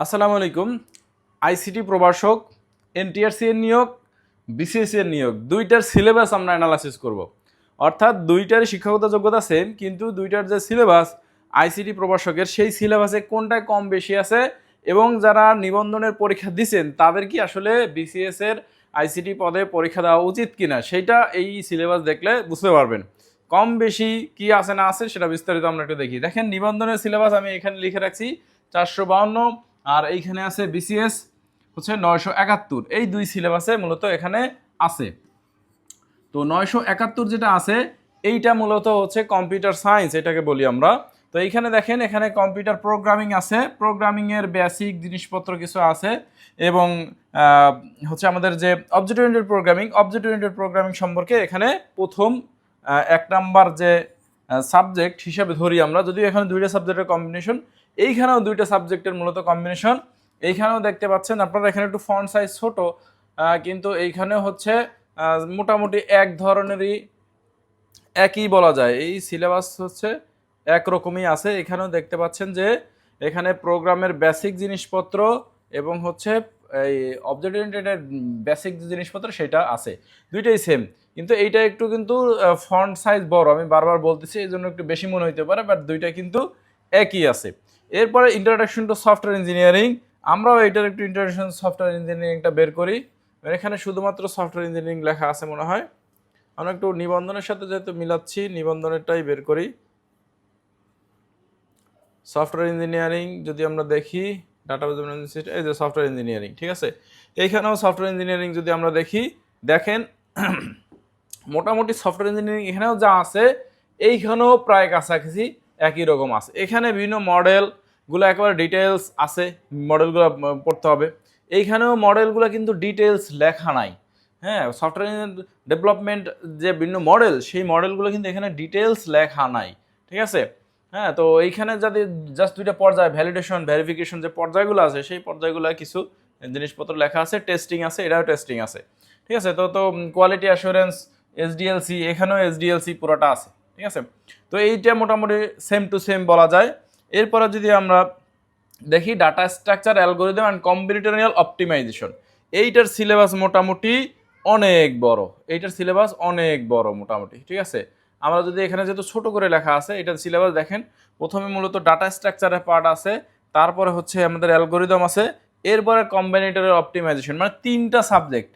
আসসালামু আলাইকুম। আইসিটি প্রভাষক, এনটিআরসি এর নিয়োগ, বিসিএসসি এর নিয়োগ, দুইটার সিলেবাস আমরা অ্যানালাইসিস করব। অর্থাৎ দুইটারই শিক্ষাগত যোগ্যতা সেম কিন্তু দুইটার যে সিলেবাস আইসিটি প্রভাষকের সেই সিলেবাসে কোনটায় কম বেশি আছে এবং যারা নিবন্ধনের পরীক্ষা দিছেন, তাদের কি আসলে বিসিএস এর আইসিটি পদে পরীক্ষা দেওয়া উচিত কিনা? সেইটা এই সিলেবাস দেখলে বুঝতে পারবেন। কম বেশি কি আছে না আছে সেটা বিস্তারিত আমরা একটু দেখি। দেখেন, নিবন্ধনের সিলেবাস আমি এখানে লিখে রাখছি, চারশো বাউন্ন আর এইখানে আছে বিসিএস হচ্ছে নয়শো একাত্তর। এই দুই সিলেবাসে মূলত এখানে আছে। তো নয়শো একাত্তর যেটা আছে, এইটা মূলত হচ্ছে কম্পিউটার সায়েন্স এটাকে বলি আমরা। তো এইখানে দেখেন, এখানে কম্পিউটার প্রোগ্রামিং আছে। প্রোগ্রামিংয়ের বেসিক জিনিসপত্র কিছু আছে এবং হচ্ছে আমাদের যে object oriented programming object oriented programming সম্পর্কে এখানে প্রথম এক নাম্বার যে সাবজেক্ট হিসাবে ধরি আমরা। যদিও এখানে দুইটা সাবজেক্টের কম্বিনেশন এইখানেও দুইটা সাবজেক্টের মূলত কম্বিনেশন এইখানেও দেখতে পাচ্ছেন, আপনারা এখানে একটু ফন্ট সাইজ ছোট কিন্তু এইখানে হচ্ছে মোটামুটি এক ধরনেরই, একই বলা যায়। এই সিলেবাস হচ্ছে একরকমই আছে। এখানেও দেখতে পাচ্ছেন যে, এখানে প্রোগ্রামের বেসিক জিনিসপত্র এবং হচ্ছে এই অবজেক্ট ওরিয়েন্টেডের বেসিক যে জিনিসপত্র সেটা আছে। দুইটাই সেম কিন্তু এইটা একটু কিন্তু ফন্ট সাইজ বড়। আমি বারবার বলতেছি এই জন্য একটু বেশি মনে হইতে পারে বাট দুইটা কিন্তু একই আছে। এরপরে ইন্ট্রোডাকশন টু সফটওয়্যার ইঞ্জিনিয়ারিং আমরাও এটার একটু ইন্ট্রোডাকশন সফটওয়্যার ইঞ্জিনিয়ারিংটা বের করি। এখানে শুধুমাত্র সফটওয়্যার ইঞ্জিনিয়ারিং লেখা আছে মনে হয়। আমরা একটু নিবন্ধনের সাথে যেহেতু মিলাচ্ছি, নিবন্ধনেরটাই বের করি। সফটওয়্যার ইঞ্জিনিয়ারিং যদি আমরা দেখি ডাটা এই যে সফটওয়্যার ইঞ্জিনিয়ারিং ঠিক আছে? এইখানেও সফটওয়্যার ইঞ্জিনিয়ারিং যদি আমরা দেখি, দেখেন, মোটামুটি সফটওয়্যার ইঞ্জিনিয়ারিং এখানেও যা আছে, এইখানেও প্রায় কাছাকাছি একই রকম আছে। এখানে বিভিন্ন মডেলগুলো একেবারে ডিটেলস আছে মডেলগুলো পড়তে হবে। এইখানেও মডেলগুলো কিন্তু ডিটেলস লেখা নাই। হ্যাঁ সফটওয়্যার ডেভেলপমেন্ট যে বিভিন্ন মডেল সেই মডেলগুলো কিন্তু এখানে ডিটেলস লেখা নাই। ঠিক আছে? হ্যাঁ তো এইখানে যাতে জাস্ট দুইটা পর্যায় ভ্যালিডেশন ভেরিফিকেশন যে পর্যায়গুলো আছে, সেই পর্যায়গুলো কিছু জিনিসপত্র লেখা আছে টেস্টিং আছে, এটাও টেস্টিং আছে। ঠিক আছে? তো তো কোয়ালিটি অ্যাসুরেন্স এসডিএলসি এখানেও এসডিএলসি পুরোটা আছে। ঠিক আছে? তো এইটা মোটামুটি সেম টু সেম বলা যায়। এরপরে যদি আমরা দেখি data structure algorithm and combinatorial optimisation এইটার সিলেবাস মোটামুটি অনেক বড়। এইটার সিলেবাস অনেক বড় মোটামুটি, ঠিক আছে? আমরা যদি এখানে যেহেতু ছোট করে লেখা আছে, এটার সিলেবাস দেখেন, প্রথমে মূলত ডাটা স্ট্রাকচারের পার্ট আছে, তারপরে হচ্ছে আমাদের অ্যালগোরিদম আছে, এরপরে কম্বিনেটরের অপটিমাইজেশন মানে তিনটা সাবজেক্ট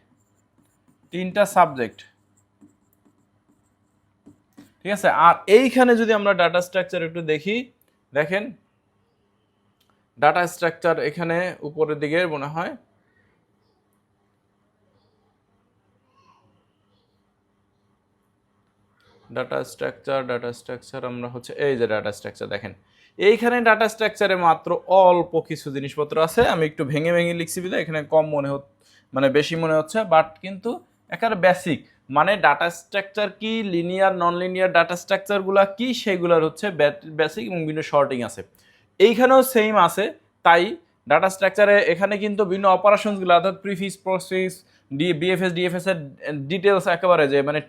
তিনটা সাবজেক্ট ঠিক আছে? আর এইখানে যদি আমরা ডাটা স্ট্রাকচার একটু দেখি, দেখেন ডাটা স্ট্রাকচার এখানে উপরের দিকে মনে হয় ডাটা স্ট্রাকচার ডাটা স্ট্রাকচার আমরা হচ্ছে এই যে ডাটা স্ট্রাকচার দেখেন। এইখানে ডাটা স্ট্রাকচারে মাত্র অল্প কিছু জিনিসপত্র আছে। আমি একটু ভেঙে ভেঙে লিখছি বিধায়, এখানে কম মনে হচ্ছে মানে বেশি মনে হচ্ছে বাট কিন্তু একেবারে বেসিক মানে ডাটা স্ট্রাকচার কি লিনিয়ার নন লিনিয়ার ডাটা স্ট্রাকচারগুলো কি, সেগুলোর হচ্ছে বেসিক এবং বিভিন্ন শর্টিং আছে। এইখানেও সেম আছে, তাই ডাটা স্ট্রাকচারে এখানে কিন্তু বিভিন্ন অপারেশনসগুলো অর্থাৎ প্রিফিস প্রসেস ডি বিএফএস ডিএফএস এর ডিটেলস একেবারে যে মানে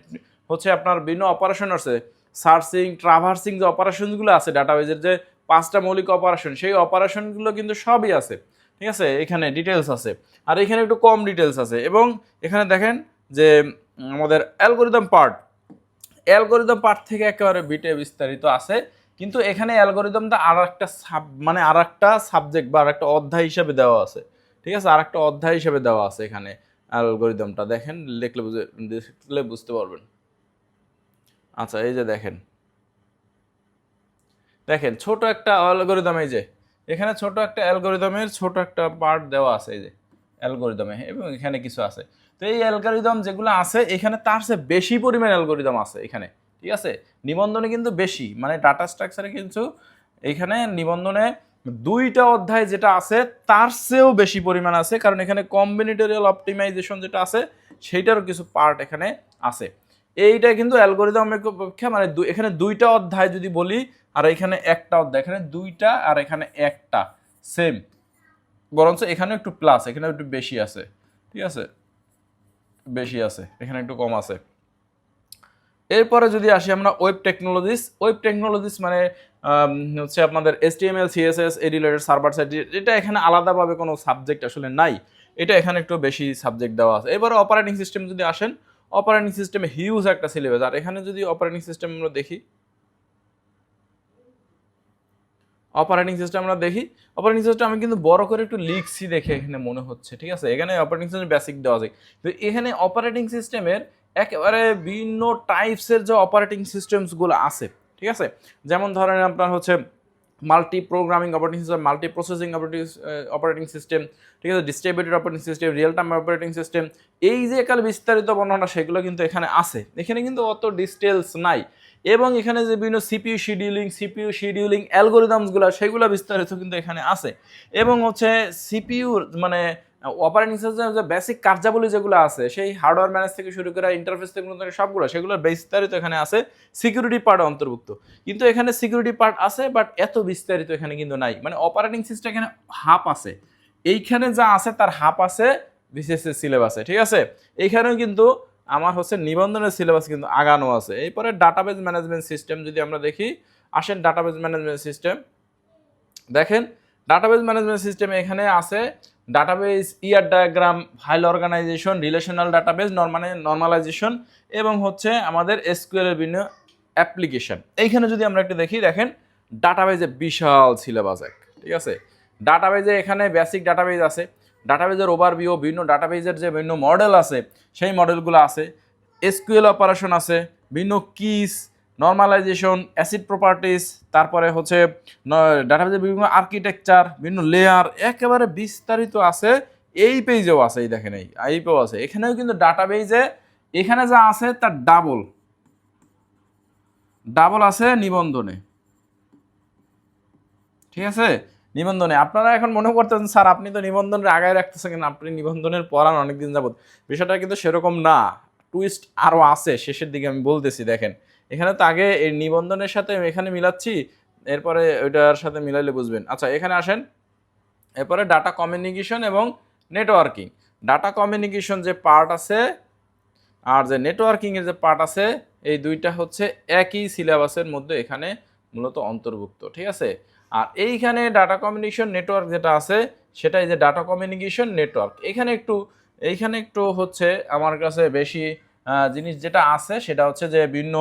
হচ্ছে আপনার বিভিন্ন অপারেশন আছে সার্চিং ট্রাভার্সিং যে অপারেশনগুলো আছে ডাটাবেজের যে পাঁচটা মৌলিক অপারেশন সেই অপারেশনগুলো কিন্তু সবই আছে। ঠিক আছে? এখানে ডিটেলস আছে। আর এখানে একটু কম ডিটেলস আছে। এবং এখানে দেখেন যে আমাদের অ্যালগোরিদম পার্ট। অ্যালগোরিদম পার্ট থেকে একেবারে বিটে বিস্তারিত আছে, কিন্তু এখানে অ্যালগোরিদমটা আর একটা সাব মানে আর একটা সাবজেক্ট বা আর একটা অধ্যায় হিসাবে দেওয়া আছে। ঠিক আছে? আর একটা অধ্যায় হিসাবে দেওয়া আছে এখানে অ্যালগোরিদমটা। দেখেন লিখলে বুঝে, দেখলে বুঝতে পারবেন। আচ্ছা এই যে দেখেন। দেখেন, ছোট একটা অ্যালগোরিদম, এই যে। এখানে ছোট একটা অ্যালগোরিদমের ছোট একটা পার্ট দেওয়া আছে, এই যে। অ্যালগোরিদমে, এবং এখানে কিছু আছে। তো এই অ্যালগোরিদম যেগুলো আছে, এখানে তার চেয়ে বেশি পরিমাণ অ্যালগোরিদম আছে এখানে, ঠিক আছে? নিবন্ধনে কিন্তু বেশি মানে ডাটা স্ট্রাকচারে কিন্তু এখানে নিবন্ধনে দুইটা অধ্যায় যেটা আছে, তার চেয়েও বেশি পরিমাণ আছে, কারণ এখানে কম্বিনেটোরিয়াল অপটিমাইজেশন যেটা আছে, সেইটারও কিছু পার্ট এখানে আছে। এইটা কিন্তু অ্যালগোরিদম অপেক্ষা মানে এখানে দুইটা অধ্যায় যদি বলি, আর এখানে একটা অধ্যায়, এখানে দুইটা আর এখানে একটা সেম বরঞ্চ এখানে একটু প্লাস এখানে একটু বেশি আছে, ঠিক আছে? বেশি আছে, এখানে একটু কম আছে। এরপরে যদি আসি আমরা ওয়েব টেকনোলজিস ওয়েব টেকনোলজিস মানে হচ্ছে আপনাদের S T M L CSS এ রিলেটেড সার্ভার সাইড এটা এখানে আলাদাভাবে কোনো সাবজেক্ট আসলে নাই। এটা এখানে একটু বেশি সাবজেক্ট দেওয়া আছে। এবারে অপারেটিং সিস্টেম যদি আসেন অপারেটিং সিস্টেমে হিউজ একটা সিলেবাস আর এখানে যদি অপারেটিং সিস্টেম আমরা দেখি অপারেটিং সিস্টেম আমরা দেখি। অপারেটিং সিস্টেম আমি কিন্তু বড় করে একটু লিখছি দেখে এখানে মনে হচ্ছে, ঠিক আছে? এখানে অপারেটিং সিস্টেম বেসিক দেওয়া আছে। তো এখানে অপারেটিং সিস্টেমের একেবারে ভিন্ন টাইপসের যে অপারেটিং সিস্টেমসগুলো আছে, ঠিক আছে? যেমন ধরেন আপনার হচ্ছে multi programming operating system multi processing operating operating system ঠিক আছে? Distributed operating system real time operating system এই যে একাল বিস্তারিত বর্ণনা সেগুলো কিন্তু এখানে আছে। এখানে কিন্তু অত ডিটেলস নাই। এবং এখানে যে বিভিন্ন সিপিইউ শিডিউলিং সিপিইউ শিডিউলিং অ্যালগোরিদমসগুলো সেগুলো বিস্তারিত কিন্তু এখানে আছে। এবং হচ্ছে সিপিইউ মানে অপারেটিং সিস্টেমের যে বেসিক কার্যাবলী যেগুলো আছে, সেই হার্ডওয়্যার ম্যানেজ থেকে শুরু করে ইন্টারফেস থেকে করে সবগুলো সেগুলো বিস্তারিত এখানে আছে। সিকিউরিটি পার্ট অন্তর্ভুক্ত। কিন্তু এখানে সিকিউরিটি পার্ট আছে বাট এত বিস্তারিত এখানে কিন্তু নাই। মানে অপারেটিং সিস্টেম এখানে হাফ আছে। এইখানে যা আছে, তার হাফ আছে বিশেষ সিলেবাসে ঠিক আছে? এইখানেও কিন্তু আমার হচ্ছে নিবন্ধনের সিলেবাস কিন্তু আগানো আছে। এরপরে ডাটাবেজ ম্যানেজমেন্ট সিস্টেম যদি আমরা দেখি, আসেন ডাটাবেজ ম্যানেজমেন্ট সিস্টেম দেখেন ডাটাবেজ ম্যানেজমেন্ট সিস্টেমে এখানে আছে database ER diagram file organisation relational database নর্মানে normalisation এবং হচ্ছে আমাদের এসকিউএল এর বিভিন্ন অ্যাপ্লিকেশন এইখানে যদি আমরা একটু দেখি, দেখেন ডাটাবেজে বিশাল সিলেবাস এক, ঠিক আছে? ডাটাবেজে এখানে বেসিক ডাটাবেজ আছে। ডাটাবেজের ওভারভিউ বিভিন্ন ডাটাবেজের যে বিভিন্ন মডেল আছে, সেই মডেলগুলো আছে। এসকিউএল অপারেশন আছে বিভিন্ন কিস নর্মালাইজেশন অ্যাসিড প্রপার্টিস তারপরে হচ্ছে ডাটাবেজের বিভিন্ন আর্কিটেকচার বিভিন্ন লেয়ার একেবারে বিস্তারিত আছে। এই পেজেও আছে, এই দেখেন এই এই পেও আছে। এখানেও কিন্তু ডাটাবেজে এখানে যা আছে, তার ডাবল ডাবল আছে নিবন্ধনে। ঠিক আছে? নিবন্ধনে। আপনারা এখন মনে করতেছেন, স্যার, আপনি তো নিবন্ধনের আগায় রাখতেছেন আপনি নিবন্ধনের পড়ান অনেকদিন যাবত বিষয়টা কিন্তু সেরকম না। টুইস্ট আরও আছে, শেষের দিকে আমি বলতেছি, দেখেন। এখানে তো আগে এই নিবন্ধনের সাথে এখানে মিলাচ্ছি, এরপরে ওইটার সাথে মিলাইলে বুঝবেন। আচ্ছা এখানে আসেন। এরপরে ডাটা কমিউনিকেশন এবং নেটওয়ার্কিং ডাটা কমিউনিকেশন যে পার্ট আছে আর যে নেটওয়ার্কিংয়ের যে পার্ট আছে, এই দুইটা হচ্ছে একই সিলেবাসের মধ্যে এখানে মূলত অন্তর্ভুক্ত, ঠিক আছে? আর এইখানে ডাটা কমিউনিকেশন নেটওয়ার্ক যেটা আছে, সেটাই যে ডাটা কমিউনিকেশন নেটওয়ার্ক এখানে একটু, এইখানে একটু হচ্ছে আমার কাছে বেশি জিনিস যেটা আছে, সেটা হচ্ছে যে বিভিন্ন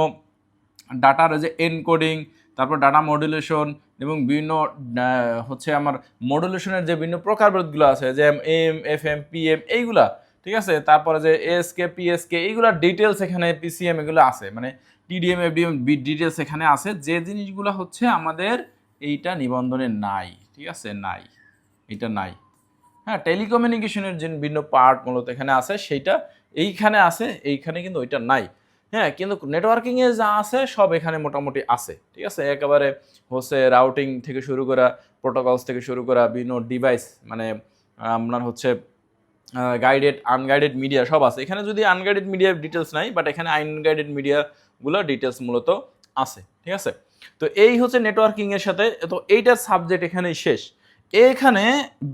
ডাটার যে এনকোডিং তারপর ডাটা মডুলেশন এবং বিভিন্ন হচ্ছে আমার মডুলেশনের যে বিভিন্ন প্রকারভেদগুলো আছে, যে M F M P M এইগুলা, ঠিক আছে? তারপরে যে এসকে পিএসকে এইগুলা ডিটেলস এখানে পিসিএম এগুলো আছে। মানে টিডিএম এফডিএম ডিটেলস এখানে আছে। যে জিনিসগুলো হচ্ছে আমাদের এইটা নিবন্ধনে নাই, ঠিক আছে? নাই, এটা নাই। হ্যাঁ টেলিকমিউনিকেশনের যে বিভিন্ন পার্ট মূলত এখানে আছে, সেইটা এইখানে আছে, এইখানে কিন্তু ওইটা নাই। হ্যাঁ কিন্তু নেটওয়ার্কিংয়ে যা আছে, সব এখানে মোটামুটি আছে, ঠিক আছে? একেবারে হচ্ছে রাউটিং থেকে শুরু করা প্রোটোকলস থেকে শুরু করা বিভিন্ন ডিভাইস মানে আপনার হচ্ছে গাইডেড আনগাইডেড মিডিয়া সব আছে। এখানে যদি আনগাইডেড মিডিয়ার ডিটেলস নাই বাট এখানে আনগাইডেড মিডিয়াগুলো ডিটেলস মূলত আছে, ঠিক আছে? তো এই হচ্ছে নেটওয়ার্কিং এর সাথে, তো এইটার সাবজেক্ট এখানেই শেষ। এখানে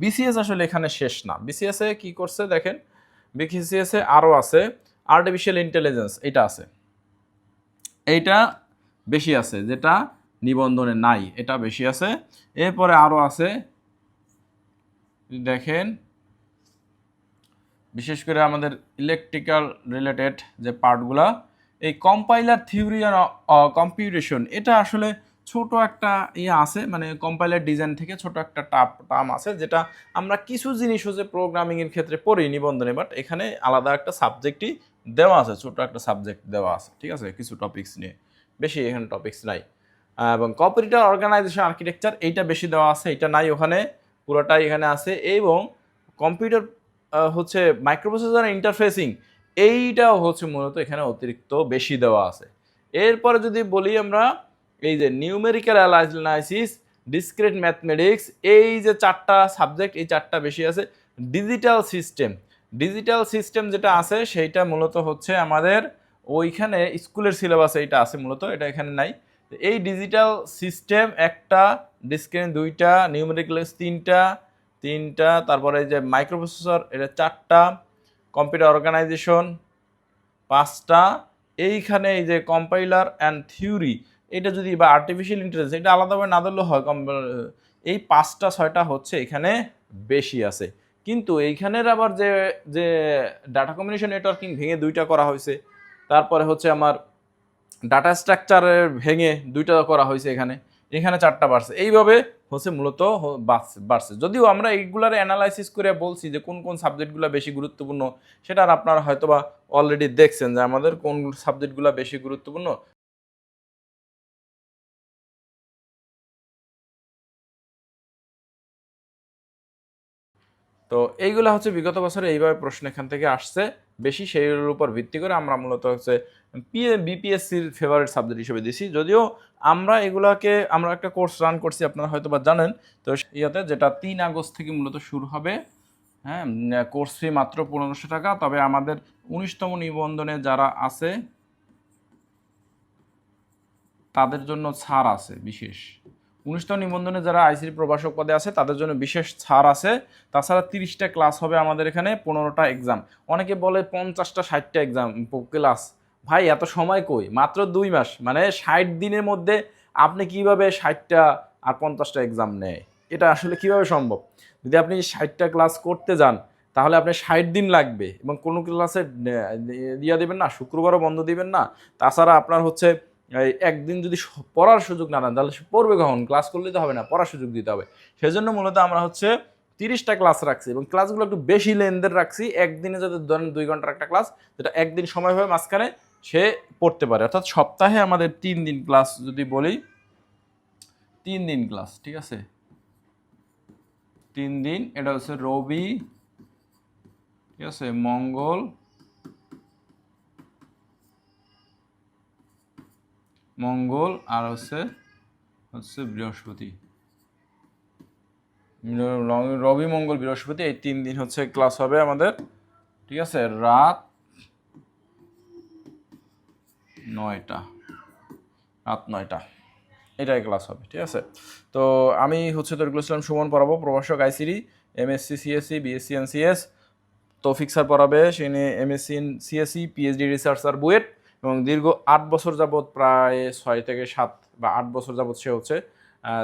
বিসিএস আসলে এখানে শেষ না। বিসিএস কি করছে দেখেন? বিসিএস এ আরও আছে আর্টিফিশিয়াল ইন্টেলিজেন্স এটা আছে। এইটা বেশি আছে, যেটা নিবন্ধনে নাই, এটা বেশি আছে। এরপরে আরও আছে, দেখেন, বিশেষ করে আমাদের ইলেকট্রিক্যাল রিলেটেড যে পার্টগুলা এই কম্পাইলার থিওরি আর কম্পিউটেশন এটা আসলে ছোট একটা ইয়ে আছে মানে কম্পাইলার ডিজাইন থেকে ছোট একটা টাপ, টাম আছে, যেটা আমরা কিছু জিনিস হচ্ছে প্রোগ্রামিংয়ের ক্ষেত্রে পড়ি নিবন্ধনে বাট এখানে আলাদা একটা সাবজেক্টই দেওয়া আছে, ছোট একটা সাবজেক্ট দেওয়া আছে, ঠিক আছে? কিছু টপিকস নিয়ে। বেশি এখানে টপিকস নাই। এবং কম্পিউটার অর্গানাইজেশন আর্কিটেকচার এইটা বেশি দেওয়া আছে এটা নাই ওখানে, পুরোটাই এখানে আছে, এবং কম্পিউটার হচ্ছে মাইক্রোপ্রসেসর ইন্টারফেসিং এইটাও হচ্ছে মূলত এখানে অতিরিক্ত বেশি দেওয়া আছে। এরপরে যদি বলি আমরা, এই যে নিউমেরিক্যাল অ্যানালাইসিস ডিসক্রিট ম্যাথমেটিক্স এই যে চারটা সাবজেক্ট এই চারটা বেশি আছে ডিজিটাল সিস্টেম ডিজিটাল সিস্টেম যেটা আছে, সেইটা মূলত হচ্ছে আমাদের ওইখানে স্কুলের সিলেবাস এইটা আছে মূলত, এটা এখানে নাই। এই ডিজিটাল সিস্টেম একটা ডিসক্রিন দুইটা নিউমেরিক্যাল তিনটা তিনটা, তারপরে এই যে মাইক্রোপ্রসেসর এটা চারটা কম্পিউটার অর্গানাইজেশন, পাঁচটা, এইখানে এই যে কম্পাইলার অ্যান্ড থিওরি, এটা যদি বা আর্টিফিশিয়াল ইন্টেলিজেন্স এটা আলাদাভাবে না ধরলেও হয় এই পাঁচটা, ছয়টা হচ্ছে এখানে বেশি আছে। কিন্তু এইখানের আবার যে যে ডাটা কমিউনিকেশন নেটওয়ার্কিং ভেঙে দুইটা করা হয়েছে, তারপরে হচ্ছে আমার ডাটা স্ট্রাকচারের ভেঙে দুইটা করা হয়েছে এখানে এখানে চারটা বাড়ছে। এইভাবে হচ্ছে মূলত বাড়ছে যদিও আমরা এইগুলার অ্যানালাইসিস করে বলছি যে কোন কোন সাবজেক্টগুলো বেশি গুরুত্বপূর্ণ, সেটা আপনারা হয়তোবা অলরেডি দেখছেন যে আমাদের কোন সাবজেক্টগুলো বেশি গুরুত্বপূর্ণ। তো এইগুলো হচ্ছে বিগত বছরে এইভাবে প্রশ্ন এখান থেকে আসছে। বেশি সেইগুলোর উপর ভিত্তি করে আমরা মূলত হচ্ছে পিএ বিপিএসসির ফেভারিট সাবজেক্ট হিসেবে দিছি। যদিও আমরা এগুলাকে, আমরা একটা কোর্স রান করছি, আপনারা হয়তো বা জানেন। তো ইয়াতে যেটা তিন আগস্ট থেকে মূলত শুরু হবে হ্যাঁ কোর্স ফি মাত্র পনেরোশো টাকা। তবে আমাদের উনিশতম নিবন্ধনে যারা আছে, তাদের জন্য ছাড় আছে বিশেষ। উনিশতম নিবন্ধনে যারা আইসিডি প্রভাষক পদে আছে, তাদের জন্য বিশেষ ছাড় আছে। তাছাড়া তিরিশটা ক্লাস হবে আমাদের এখানে, পনেরোটা এক্সাম অনেকে বলে পঞ্চাশটা, ষাটটা এক্সাম ক্লাস ভাই, এত সময় কই? মাত্র দুই মাস। মানে ষাট দিনের মধ্যে আপনি কীভাবে ষাটটা আর পঞ্চাশটা এক্সাম নেয়? এটা আসলে কীভাবে সম্ভব? যদি আপনি ষাটটা ক্লাস করতে যান, তাহলে আপনার ষাট দিন লাগবে। এবং কোনো ক্লাসে দিয়ে দেবেন না, শুক্রবারও বন্ধ দিবেন না। তাছাড়া আপনার হচ্ছে একদিন যদি পড়ার সুযোগ না দেন, তাহলে পড়বে কখন? ক্লাস করলে তো হবে না, পড়ার সুযোগ দিতে হবে। সেজন্য মূলত আমরা হচ্ছে তিরিশটা ক্লাস রাখছি এবং ক্লাসগুলো একটু বেশি লেনদেন রাখছি। একদিনে যাতে ধরেন দুই ঘণ্টার একটা ক্লাস যেটা একদিন সময় হবে মাঝখানে সে পড়তে পারে। অর্থাৎ সপ্তাহে আমাদের তিন দিন ক্লাস যদি বলি, তিন দিন ক্লাস ঠিক আছে? তিন দিন, এটা হচ্ছে রবি, ঠিক আছে? মঙ্গল মঙ্গল আর হচ্ছে হচ্ছে বৃহস্পতি। রবি, মঙ্গল, বৃহস্পতি, এই তিন দিন হচ্ছে ক্লাস হবে আমাদের। ঠিক আছে? রাত নয়টা। রাত নয়টা। এটাই ক্লাস হবে, ঠিক আছে? তো আমি হচ্ছে তরিকুল ইসলাম সুমন পড়াবো, প্রভাষক, ICD MSc CSC BSc NCS Toufiq sir পড়াবে, সে নিয়ে MSc CSC PhD researcher BUET এবং দীর্ঘ আট বছর যাবৎ প্রায় ছয় থেকে সাত বা আট বছর যাবৎ সে হচ্ছে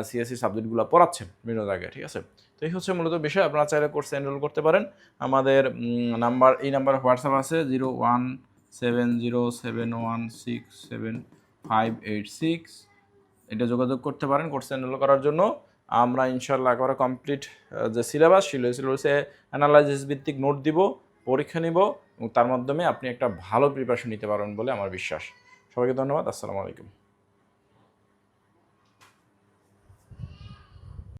সিএসসি সাবজেক্টগুলো পড়াচ্ছেন বিভিন্ন জায়গায়, ঠিক আছে? তো এই হচ্ছে মূলত বিষয়, আপনারা চাইলে কোর্সে এনরোল করতে পারেন। আমাদের নাম্বার এই নাম্বার হোয়াটসঅ্যাপ আছে zero one seven zero seven one six seven five eight six এটা যোগাযোগ করতে পারেন কোর্স এনরোল করার জন্য। আমরা ইনশাল্লাহ একেবারে কমপ্লিট যে সিলেবাস ছিল সিলেবাসে অ্যানালাইসিস ভিত্তিক নোট দিব। পরীক্ষা নেব এবং তার মাধ্যমে আপনি একটা ভালো প্রিপারেশন নিতে পারবেন বলে আমার বিশ্বাস। সবাইকে ধন্যবাদ। আসসালামু আলাইকুম।